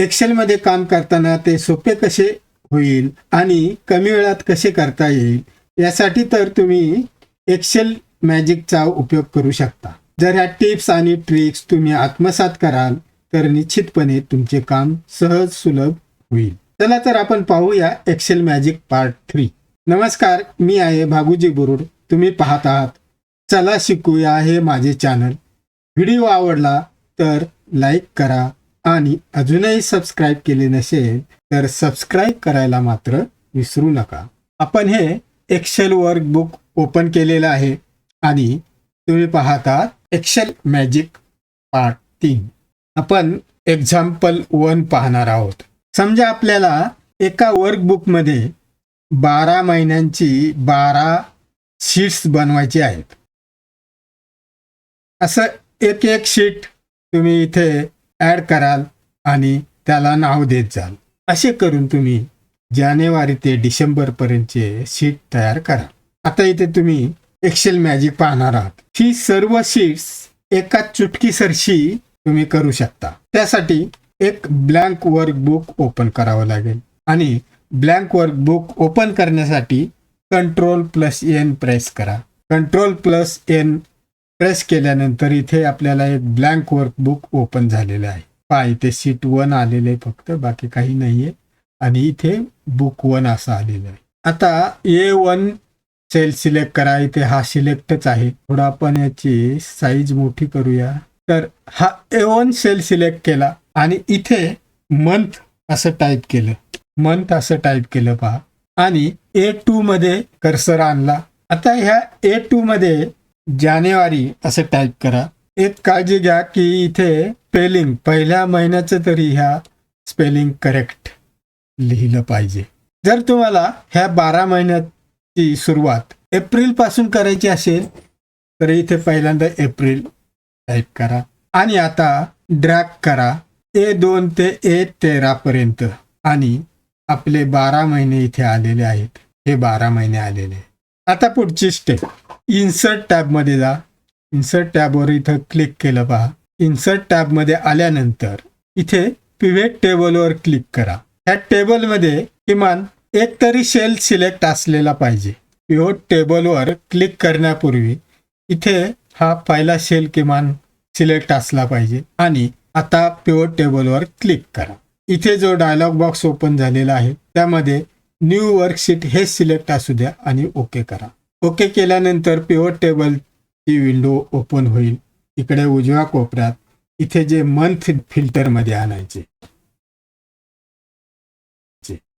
एक्सेलमध्ये काम करताना ते सोपे कसे होईल आणि कमी वेळात कसे करता येईल यासाठी तर तुम्ही एक्सेल मॅजिकचा उपयोग करू शकता. जर ह्या टिप्स आणि ट्रिक्स तुम्ही आत्मसात कराल तर निश्चितपणे तुमचे काम सहज सुलभ होईल. चला तर आपण पाहूया एक्सेल मॅजिक पार्ट थ्री नमस्कार मी आहे भागुजी बुरुड. तुम्ही पाहत आहात. चला शिकूया हे माझे चॅनल व्हिडिओ आवडला तर लाईक करा आणि अजूनही सबस्क्राईब केले नसेल तर सबस्क्राईब करायला मात्र विसरू नका. आपण हे एक्सेल वर्कबुक ओपन केलेलं आहे आणि तुम्ही पाहता एक्सेल मॅजिक पार्ट तीन. आपण एक्झाम्पल वन पाहणार आहोत. समजा आपल्याला एका वर्कबुकमध्ये बारा महिन्यांची बारा शीट्स बनवायची आहेत. असं एक एक शीट तुम्ही इथे ॲड कराल आणि त्याला नाव देत जाल. असे करून तुम्ही जानेवारी ते डिसेंबरपर्यंतचे सीट शीट तयार करा. आता इथे तुम्ही एक्सेल मॅजिक पाहणार आहात. ही सर्व शीट्स एका चुटकीसरशी तुम्ही करू शकता. त्यासाठी एक ब्लँक वर्कबुक ओपन करावं लागेल आणि ब्लँक वर्कबुक ओपन करण्यासाठी कंट्रोल प्लस एन प्रेस करा. कंट्रोल प्लस एन प्रेस केल्यानंतर इथे आपल्याला एक ब्लँक वर्कबुक ओपन झालेलं आहे. पहा इथे सीट वन आलेलं आहे फक्त बाकी काही नाहीये. आणि इथे बुक वन असं आलेलं आहे. आता ए वन सेल सिलेक्ट करा. इथे हा सिलेक्टच आहे. थोडा आपण याची साईज मोठी करूया. तर हा ए वन सेल सिलेक्ट केला. आणि इथे मंथ असं टाईप केलं. मंथ असं टाईप केलं पहा. आणि ए टू मध्ये कर्सर आणला. आता ह्या ए टू मध्ये जानेवारी असं टाईप करा. एक काळजी घ्या की इथे स्पेलिंग पहिल्या महिन्याचं तरी ह्या स्पेलिंग करेक्ट लिहिलं पाहिजे. जर तुम्हाला ह्या बारा महिन्याची सुरुवात एप्रिलपासून करायची असेल तर इथे पहिल्यांदा एप्रिल टाईप करा. आणि आता ड्रॅग करा. ए दोन ते ए तेरा पर्यंत. आणि आपले बारा महिने इथे आलेले आहेत. हे बारा महिने आलेले आता पुढची स्टेप इन्सर्ट टॅबमध्ये जा. इन्सर्ट टॅबवर इथं क्लिक केलं पहा. इन्सर्ट टॅबमध्ये आल्यानंतर इथे पिव्हेट टेबलवर क्लिक करा. ह्या टेबलमध्ये किमान एक तरी सेल सिलेक्ट असलेला पाहिजे. पिव्होट टेबलवर क्लिक करण्यापूर्वी इथे हा पहिला सेल किमान सिलेक्ट असला पाहिजे आणि आता पिव्होट टेबलवर क्लिक करा. इथे जो डायलॉग बॉक्स ओपन झालेला आहे त्यामध्ये न्यू वर्कशीट हे सिलेक्ट असू द्या आणि ओके करा. ओके केल्यानंतर पिवट टेबलची विंडो ओपन होईल. इकडे उजव्या कोपऱ्यात इथे जे मंथ फिल्टरमध्ये आणायचे.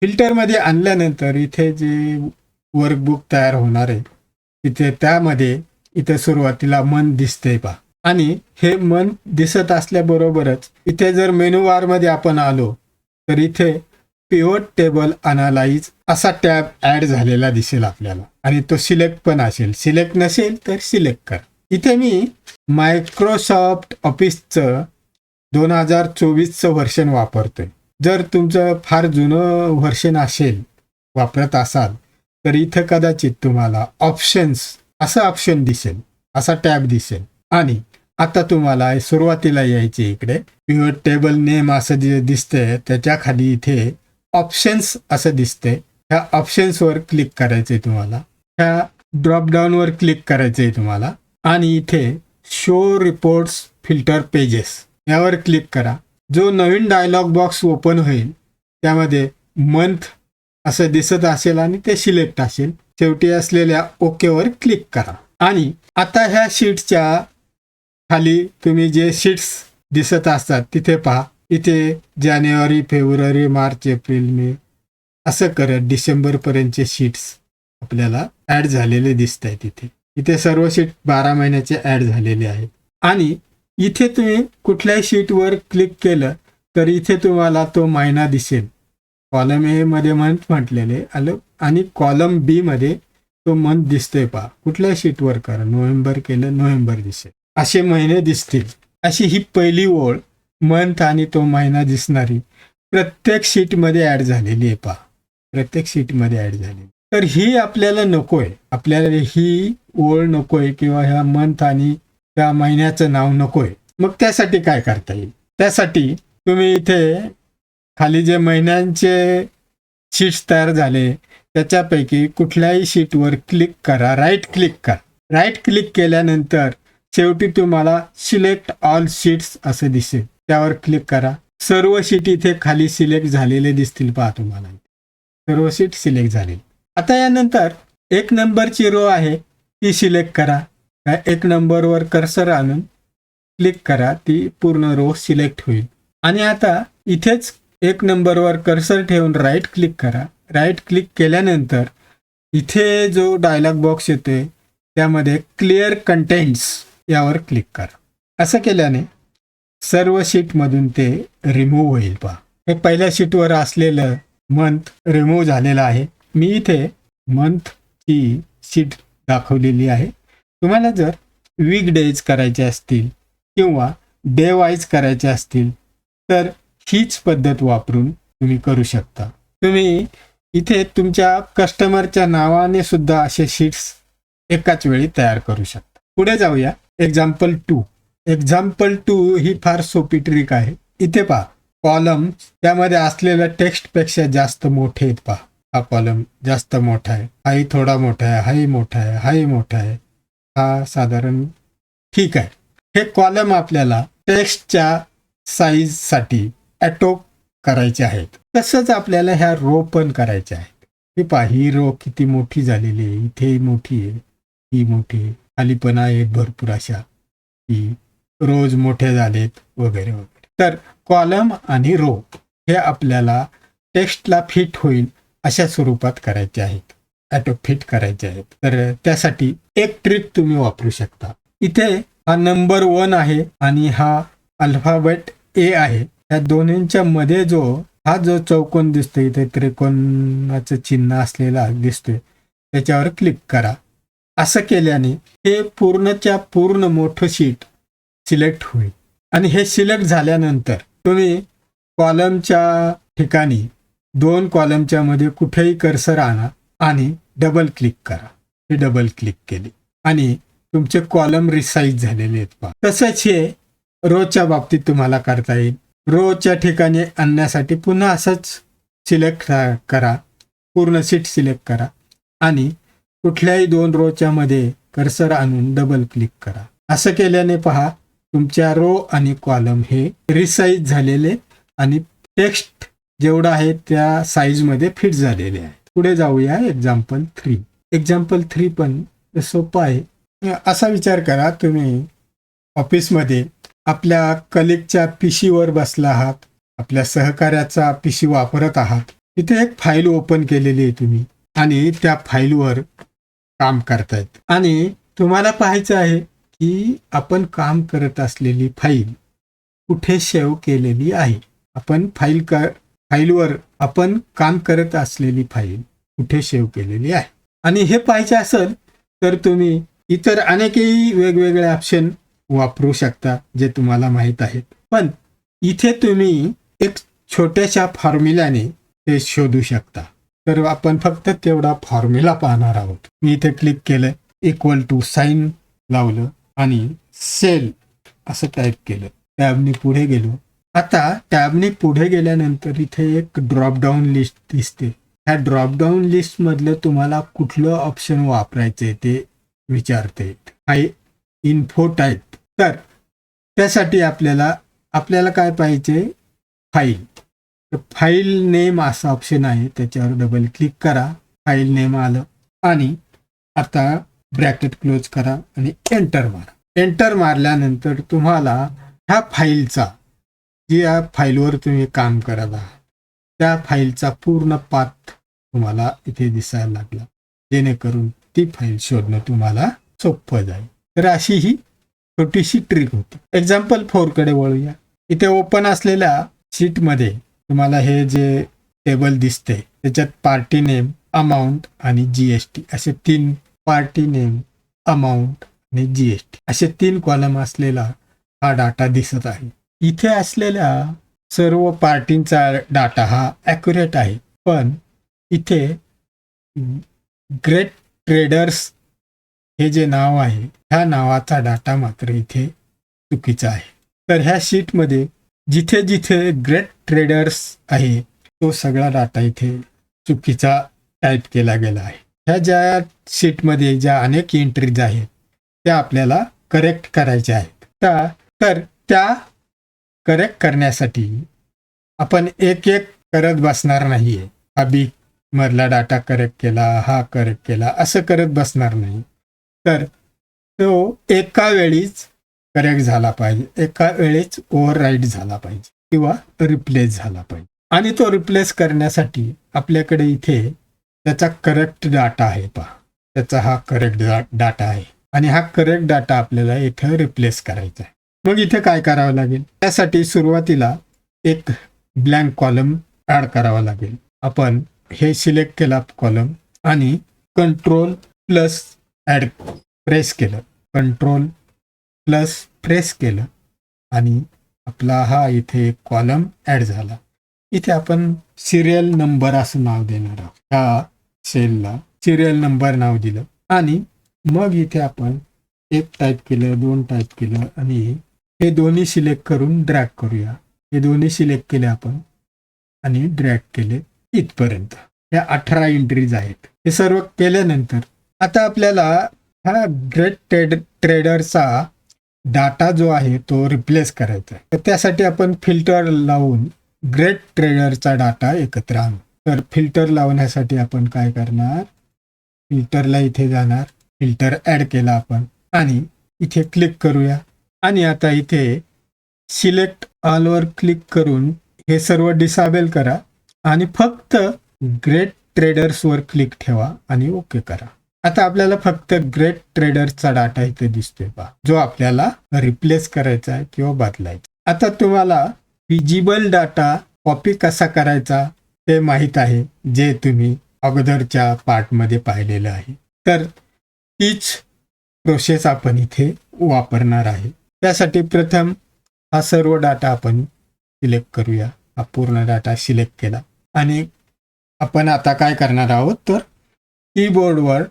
फिल्टरमध्ये आणल्यानंतर इथे जे वर्कबुक तयार होणार आहे तिथे त्यामध्ये इथे सुरुवातीला मन दिसते पा आणि हे मन दिसत असल्याबरोबरच इथे जर मेनू बारमध्ये आपण आलो तर इथे पिवट टेबल अनालाइज असा टॅब ऍड झालेला दिसेल आपल्याला. आणि तो सिलेक्ट पण असेल. सिलेक्ट नसेल तर सिलेक्ट कर. इथे मी मायक्रोसॉफ्ट ऑफिसचं दोन हजार चोवीसचं व्हर्शन वापरतोय. जर तुमचं फार जुनं व्हर्शन असेल वापरत असाल तर इथं कदाचित तुम्हाला ऑप्शन्स असं ऑप्शन दिसेल असा टॅब दिसेल. आणि आता तुम्हाला सुरुवातीला यायचे इकडे. पिव्हट टेबल नेम असं जे दिसतंय त्याच्याखाली इथे ऑप्शन्स असं दिसतंय. ह्या ऑप्शन्सवर क्लिक करायचंय तुम्हाला. ह्या ड्रॉपडाऊनवर क्लिक करायचंय तुम्हाला. आणि इथे शो रिपोर्ट्स फिल्टर पेजेस यावर क्लिक करा. जो नवीन डायलॉग बॉक्स ओपन होईल त्यामध्ये मंथ असं दिसत असेल आणि ते सिलेक्ट असेल. शेवटी असलेल्या ओकेवर क्लिक करा. आणि आता ह्या शीटच्या खाली तुम्ही जे शीट्स दिसत असतात तिथे पहा. इथे जानेवारी फेब्रुवारी मार्च एप्रिल मे असं करत डिसेंबर पर्यंतचे शीट्स आपल्याला ऍड झालेले दिसत आहेत इथे. इथे सर्व शीट बारा महिन्याचे ऍड झालेले आहेत. आणि इथे तुम्ही कुठल्याही शीटवर क्लिक केलं तर इथे तुम्हाला तो महिना दिसेल. कॉलम ए मध्ये मंथ म्हटलेले आलं आणि कॉलम बी मध्ये तो मंथ दिसतोय पहा. कुठल्या शीटवर करा? नोव्हेंबर केलं नोव्हेंबर दिसेल. असे महिने दिसतील. अशी ही पहिली ओळ मंथ आणि तो महिना दिसणारी प्रत्येक शीटमध्ये ऍड झालेली आहे पहा. प्रत्येक शीटमध्ये ऍड झाले. तर ही आपल्याला नकोय. आपल्याला ही ओळ नकोय किंवा ह्या मंथ आणि त्या महिन्याचं नाव नकोय. मग त्यासाठी काय करता येईल? त्यासाठी तुम्ही इथे खाली जे महिन्यांचे शीट्स तयार झाले त्याच्यापैकी कुठल्याही शीटवर क्लिक करा. राईट क्लिक करा. राईट क्लिक केल्यानंतर शेवटी तुम्हाला सिलेक्ट ऑल शीट्स असं दिसेल. त्यावर क्लिक करा. सर्व शीट इथे खाली सिलेक्ट झालेले दिसतील पहा तुम्हाला. सर्व सीट सिलेक्ट झालेली आता यानंतर एक नंबरची रो आहे ती सिलेक्ट करा. एक नंबरवर कर्सर आणून क्लिक करा ती पूर्ण रो सिलेक्ट होईल. आणि आता इथेच एक नंबरवर कर्सर ठेवून राईट क्लिक करा. राईट क्लिक केल्यानंतर इथे जो डायलॉग बॉक्स येतोय त्यामध्ये क्लिअर कंटेंट्स यावर क्लिक करा. असं केल्याने सर्व शीटमधून ते रिमूव्ह होईल पहा. हे पहिल्या शीटवर असलेलं मंथ रिमूव्ह झालेला आहे. मी इथे मंथची सीट दाखवलेली आहे. तुम्हाला जर वीक डेज करायचे असतील किंवा डे वाईज करायचे असतील तर हीच पद्धत वापरून तुम्ही करू शकता. तुम्ही इथे तुमच्या कस्टमरच्या नावाने सुद्धा असे शीट्स एकाच वेळी तयार करू शकता. पुढे जाऊया. एक्झाम्पल टू एक्झाम्पल टू ही फार सोपी ट्रिक आहे. इथे पहा. कॉलम त्यामध्ये असलेल्या टेक्स्टपेक्षा जास्त मोठे आहेत पहा. हा कॉलम जास्त मोठा आहे. हाही थोडा मोठा आहे. हाही मोठा आहे. हाही मोठा आहे. हा साधारण ठीक आहे. हे कॉलम आपल्याला टेक्स्टच्या साईजसाठी ॲटोप करायचे आहेत. तसंच आपल्याला ह्या रो पण करायच्या आहेत. ही पहा ही रो किती मोठी झालेली आहे. इथे मोठी आहे. ही मोठी आहे. खाली पण आहेत भरपूर अशा. की रोज मोठे झालेत. वगैरे वगैरे. तर कॉलम आणि रो हे आपल्याला टेक्स्टला फिट होईल अशा स्वरूपात करायचे आहेत. ॲटो फिट करायचे आहेत. तर त्यासाठी एक ट्रिक तुम्ही वापरू शकता. इथे हा नंबर वन आहे आणि हा अल्फाबेट ए आहे. या दोन्हींच्या मध्ये जो हा जो चौकोन दिसतोय इथे त्रिकोणाचं चिन्ह असलेला दिसतोय त्याच्यावर क्लिक करा. असं केल्याने हे पूर्णच्या पूर्ण मोठं शीट सिलेक्ट होईल. आणि हे सिलेक्ट झाल्यानंतर तुम्ही कॉलमच्या ठिकाणी दोन कॉलमच्या मध्ये कुठेही कर्सर आणा आणि डबल क्लिक करा. हे डबल क्लिक केले. आणि तुमचे कॉलम रिसाईज झालेले आहेत पहा. तसंच हे रोच्या बाबतीत तुम्हाला करता येईल. रोच्या ठिकाणी आणण्यासाठी पुन्हा असंच सिलेक्ट करा. पूर्ण सीट सिलेक्ट करा. आणि कुठल्याही दोन रोच्या मध्ये कर्सर आणून डबल क्लिक करा. असं केल्याने पहा तुमच्या रो आणि कॉलम हे रिसाईज झालेले आणि टेक्स्ट जेवढं आहे त्या साईजमध्ये फिट झालेले आहे पुढे जाऊया एक्झाम्पल थ्री एक्झाम्पल थ्री पण सोपं आहे. असा विचार करा तुम्ही ऑफिसमध्ये आपल्या कलिकच्या पिशीवर बसला आहात आपल्या सहकार्याचा पिशी वापरत आहात तिथे एक फाईल ओपन केलेली आहे तुम्ही आणि त्या फाईलवर काम करतायत. आणि तुम्हाला पाहायचं आहे की आपण काम करत असलेली फाईल कुठे सेव्ह केलेली आहे? आपण फाईल क फाईलवर आपण काम करत असलेली फाईल कुठे सेव्ह केलेली आहे? आणि हे पाहायचे असेल तर तुम्ही इतर अनेकही वेगवेगळे ऑप्शन वापरू शकता जे तुम्हाला माहीत आहेत. पण इथे तुम्ही एक छोट्याशा फॉर्म्युल्याने ते शोधू शकता. तर आपण फक्त तेवढा फॉर्म्युला पाहणार आहोत. मी इथे क्लिक केलं इक्वल टू साईन लावलं. आणि सेल असं टाईप केलं. टॅबनी पुढे गेलो. आता टॅबने पुढे गेल्यानंतर इथे एक ड्रॉपडाऊन लिस्ट दिसते. ह्या ड्रॉपडाऊन लिस्ट मधलं तुम्हाला कुठलं ऑप्शन वापरायचंय ते विचारते. हाय इन्फो टाईप तर त्यासाठी आपल्याला आपल्याला काय पाहिजे? फाईल तर फाईल नेम असा ऑप्शन आहे. त्याच्यावर डबल क्लिक करा. फाईल नेम आलं. आणि आता ब्रॅकेट क्लोज करा आणि एंटर मारा. एंटर मारल्यानंतर तुम्हाला ह्या फाईलचा जी या फाईलवर तुम्ही काम करत आहात त्या फाईलचा पूर्ण पाथ तुम्हाला इथे दिसायला लागला. जेणेकरून ती फाईल शोधणं तुम्हाला सोपं जाईल. तर अशी ही छोटीशी ट्रिक होती. एक्झाम्पल फोरकडे वळूया. इथे ओपन असलेल्या शीटमध्ये तुम्हाला हे जे टेबल दिसते त्याच्यात पार्टी नेम अमाऊंट आणि जी एस टी असे तीन पार्टी नेम अमाऊंट आणि जीएसटी असे तीन कॉलम असलेला हा डाटा दिसत आहे. इथे असलेल्या सर्व पार्टींचा डाटा हा ॲक्युरेट आहे. पण इथे ग्रेट ट्रेडर्स हे जे नाव आहे ह्या नावाचा डाटा मात्र इथे चुकीचा आहे. तर ह्या शीटमध्ये जिथे जिथे ग्रेट ट्रेडर्स आहे तो सगळा डाटा इथे चुकीचा टाईप केला गेला आहे. ह्या ज्या शीटमध्ये ज्या अनेक एंट्रीज आहेत त्या आपल्याला करेक्ट करायच्या आहेत. त्या तर त्या करेक्ट करण्यासाठी आपण एक एक करत बसणार नाहीये. हा बी मधला डाटा करेक्ट केला हा करेक्ट केला असं करत बसणार नाही. तर तो एका वेळीच करेक्ट झाला पाहिजे. एका वेळेच ओव्हर झाला पाहिजे. किंवा रिप्लेस झाला पाहिजे. आणि तो रिप्लेस करण्यासाठी आपल्याकडे इथे त्याचा करेक्ट डाटा आहे पहा. त्याचा हा करेक्ट डाटा आहे. आणि हा करेक्ट डाटा आपल्याला इथं रिप्लेस करायचा आहे. मग इथे काय करावं लागेल? त्यासाठी सुरुवातीला एक ब्लँक कॉलम ऍड करावा लागेल. आपण हे सिलेक्ट केला कॉलम आणि कंट्रोल प्लस ऍड प्रेस केलं. कंट्रोल प्लस प्रेस केलं. आणि आपला हा इथे एक कॉलम ऍड झाला. इथे आपण सिरियल नंबर असं नाव देणार आहोत. ह्या सेलला सिरियल नंबर नाव दिलं. आणि मग इथे आपण एक टाईप केलं दोन टाईप केलं आणि हे दोन्ही सिलेक्ट करून ड्रॅग करूया. हे दोन्ही सिलेक्ट केले आपण आणि ड्रॅग केले इथपर्यंत. ह्या अठरा एंट्रीज आहेत. हे सर्व केल्यानंतर आता आपल्याला हा ग्रेट ट्रेड ट्रेडरचा डाटा जो आहे तो रिप्लेस करायचा आहे. तर त्यासाठी आपण फिल्टर लावून ग्रेट ट्रेडरचा डाटा एकत्र आणू. तर फिल्टर लावण्यासाठी आपण काय करणार? फिल्टरला इथे जाणार. फिल्टर ऍड केला आपण. आणि इथे क्लिक करूया. आणि आता इथे सिलेक्ट ऑलवर क्लिक करून हे सर्व डिसाबल करा. आणि फक्त ग्रेट ट्रेडर्सवर क्लिक ठेवा आणि ओके करा. आता आपल्याला फक्त ग्रेट ट्रेडर्सचा डाटा इथे दिसतोय पहा जो आपल्याला रिप्लेस करायचा आहे किंवा बदलायचा आता तुम्हाला फिजिबल डाटा कॉपी कसा करायचा ते माहीत आहे जे तुम्ही अगोदरच्या पार्टमध्ये पाहिलेलं आहे. तर तीच प्रोसेस आपण इथे वापरणार आहे. त्यासाठी प्रथम हा सर्व डाटा आपण सिलेक्ट करूया. हा पूर्ण डाटा सिलेक्ट केला. आणि आपण आता काय करणार आहोत तर कीबोर्डवर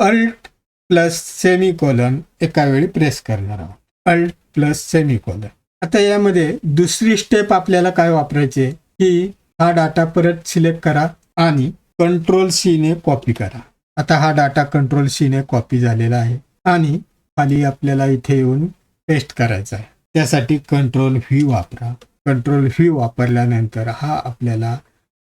अल्ट प्लस सेमी कॉलन एका वेळी प्रेस करणार आहोत. अल्ट प्लस सेमी कॉलन आता यामध्ये दुसरी स्टेप आपल्याला काय वापरायचे की हा डाटा परत सिलेक्ट करा आणि कंट्रोल सीने कॉपी करा. आता हा डाटा कंट्रोल सीने कॉपी झालेला आहे आणि खाली आपल्याला इथे येऊन पेस्ट करायचा आहे. त्यासाठी कंट्रोल व्ही वापरा. कंट्रोल व्ही वापरल्यानंतर हा आपल्याला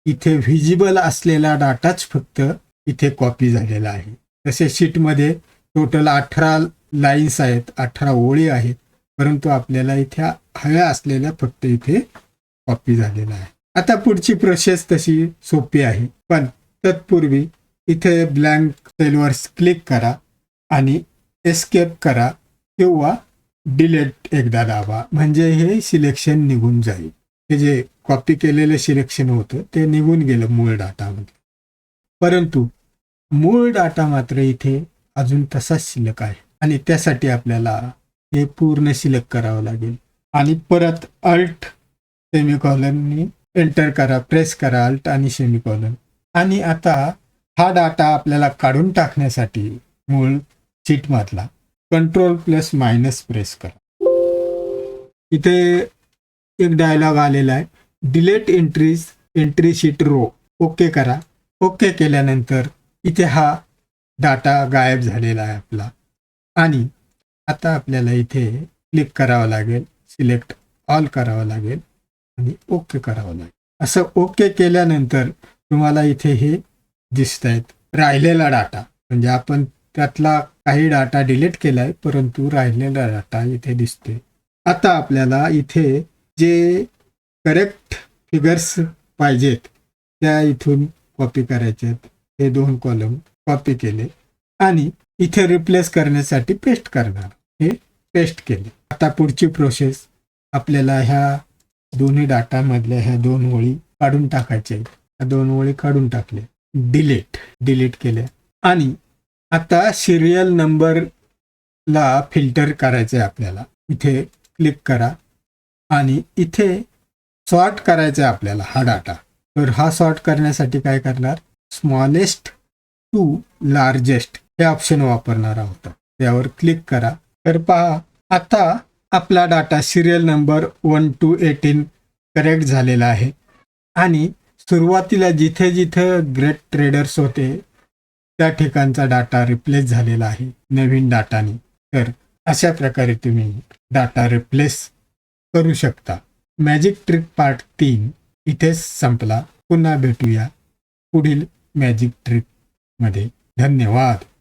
इथे व्हिजिबल असलेला डाटाच फक्त इथे कॉपी झालेला आहे. तसे शीटमध्ये टोटल अठरा लाईन्स आहेत अठरा ओळी आहेत. परंतु आपल्याला इथे हव्या असलेल्या फक्त इथे कॉपी झालेला आहे. आता पुढची प्रोसेस तशी सोपी आहे. पण तत्पूर्वी इथे ब्लँक सेलवर क्लिक करा आणि एस्केप करा किंवा डिलेट एकदा दाबा म्हणजे हे सिलेक्शन निघून जाईल. हे जे कॉपी केलेलं सिलेक्शन होतं ते निघून गेलं मूळ डाटामध्ये परंतु मूळ डाटा मात्र इथे अजून तसाच शिल्लक आहे. आणि त्यासाठी आपल्याला हे पूर्ण सिलेक्ट करावं लागेल. आणि परत अल्ट सेमिकॉलननी एंटर करा प्रेस करा अल्ट आणि सेमिकॉलन आणि आता हा डाटा आपल्याला काढून टाकण्यासाठी मूळ शीटमधला कंट्रोल प्लस मायनस प्रेस करा. इथे एक डायलॉग आलेला आहे. Delete entries entry sheet row okay करा. ओके केल्यानंतर इथे हा डाटा गायब झालेला आहे आपला. आणि आता आपल्याला इथे क्लिक करावं लागेल सिलेक्ट ऑल करावं लागेल आणि ओके करावं लागेल. असं ओके केल्यानंतर तुम्हाला इथे हे दिसत आहेत राहिलेला डाटा म्हणजे आपण त्यातला काही डाटा डिलीट केलाय परंतु राहिलेला डाटा इथे दिसतोय. आता आपल्याला इथे जे करेक्ट फिगर्स पाहिजेत त्या इथून कॉपी करायचे आहेत हे दोन कॉलम कॉपी केले. आणि इथे रिप्लेस करण्यासाठी पेस्ट करणार. हे पेस्ट केले. आता पुढची प्रोसेस आपल्याला ह्या दोन्ही डाटामधल्या ह्या दोन ओळी काढून टाकायच्या आहेत. ह्या दोन ओळी काढून टाकले. डिलीट डिलीट केले आणि आता सिरियल नंबरला फिल्टर करायचं आहे आपल्याला. इथे क्लिक करा. आणि इथे सॉर्ट करायचं आहे आपल्याला हा डाटा तर हा सॉर्ट करण्यासाठी काय करणार? स्मॉलेस्ट टू लार्जेस्ट हे ऑप्शन वापरणार आहोत. त्यावर क्लिक करा. तर पहा आता आपला data serial number one two eighteen correct झालेला आहे. आणि सुरुवातीला जिथे जिथे ग्रेट ट्रेडर्स होते त्या ठिकाणचा डाटा रिप्लेस झालेला आहे नवीन डाटाने तर अशा प्रकारे तुम्ही डाटा रिप्लेस करू शकता. मॅजिक ट्रिक पार्ट तीन इथेच संपला. पुन्हा भेटूया पुढील मॅजिक ट्रिकमध्ये धन्यवाद.